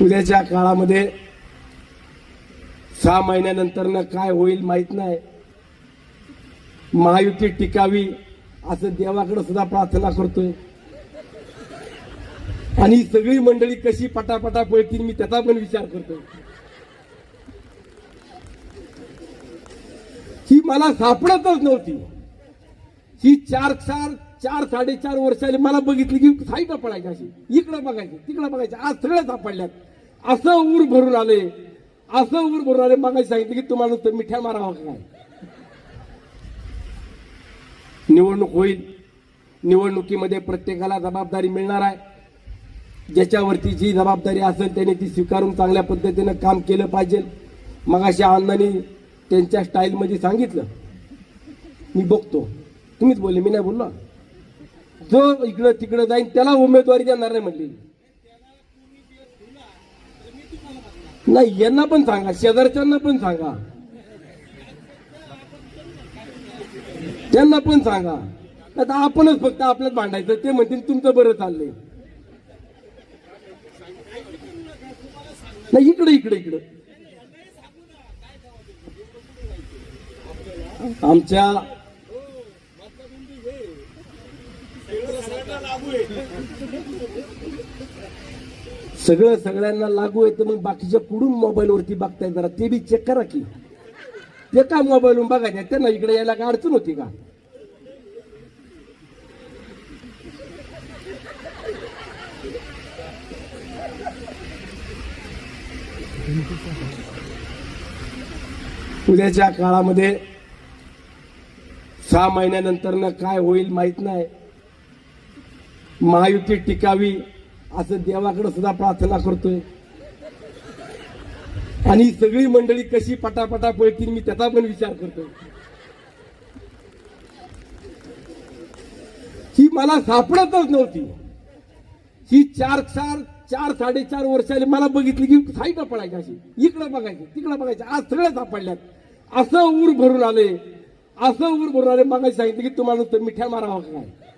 उद्याच्या काळामध्ये सहा महिन्यानंतर काय होईल माहीत नाही. महायुती टिकावी असं देवाकडे सुद्धा प्रार्थना करतोय. आणि ही सगळी मंडळी कशी पटापटा पळतील मी त्याचा पण विचार करतोय. ही मला सापडतच नव्हती. ही चार चार चार साडेचार वर्षाने मला बघितली की साईडला पडायची अशी. इकडं बघायची तिकडं बघायची. आज सगळ्या सापडल्यात. असं ऊर भरून आले. असं ऊर भरून आले. मागायला सांगितलं की तुम्हाला नुसतं मिठ्या मारावा काय? निवडणूक होईल. निवडणुकीमध्ये प्रत्येकाला जबाबदारी मिळणार आहे. ज्याच्यावरती जी जबाबदारी असेल त्याने ती स्वीकारून चांगल्या पद्धतीनं काम केलं पाहिजे. मग अशा अण्णांनी त्यांच्या स्टाईलमध्ये सांगितलं. मी बघतो. तुम्हीच बोलले मी नाही बोललो. जो इकडं तिकडं जाईन त्याला उमेदवारी देणार नाही म्हणली. नाही यांना पण सांगा शेजारच्यांना पण सांगा. त्यांना पण सांगा. आता आपणच फक्त आपल्यात भांडायचं ते म्हणतील तुमचं बरं चाललंय. नाही इकडे इकडे इकडे. आमच्या सगळं सगळ्यांना लागू आहे तर मग बाकीच्या कुठून मोबाईलवरती बघताय जरा? ते बी चेक करा की. ते काय मोबाईलवरून बघायचं त्यांना इकडे यायला काय अडचण होती का? उद्याच्या काळामध्ये सहा महिन्यानंतर काय होईल माहीत नाही. महायुती टिकावी असं देवाकडे सुद्धा प्रार्थना करतोय. आणि सगळी मंडळी कशी पटापटा पळतील मी त्याचा पण विचार करतोय. ही मला सापडतच नव्हती. ही चार चार चार साडेचार वर्षाने मला बघितली की साईडला पडायची अशी. इकडं बघायची तिकडं बघायची. आज सगळं सापडल्यात. असं ऊर भरून आले. असं ऊर भरून आले. मागायला सांगितलं की तुम्हाला मिठ्या मारावा काय?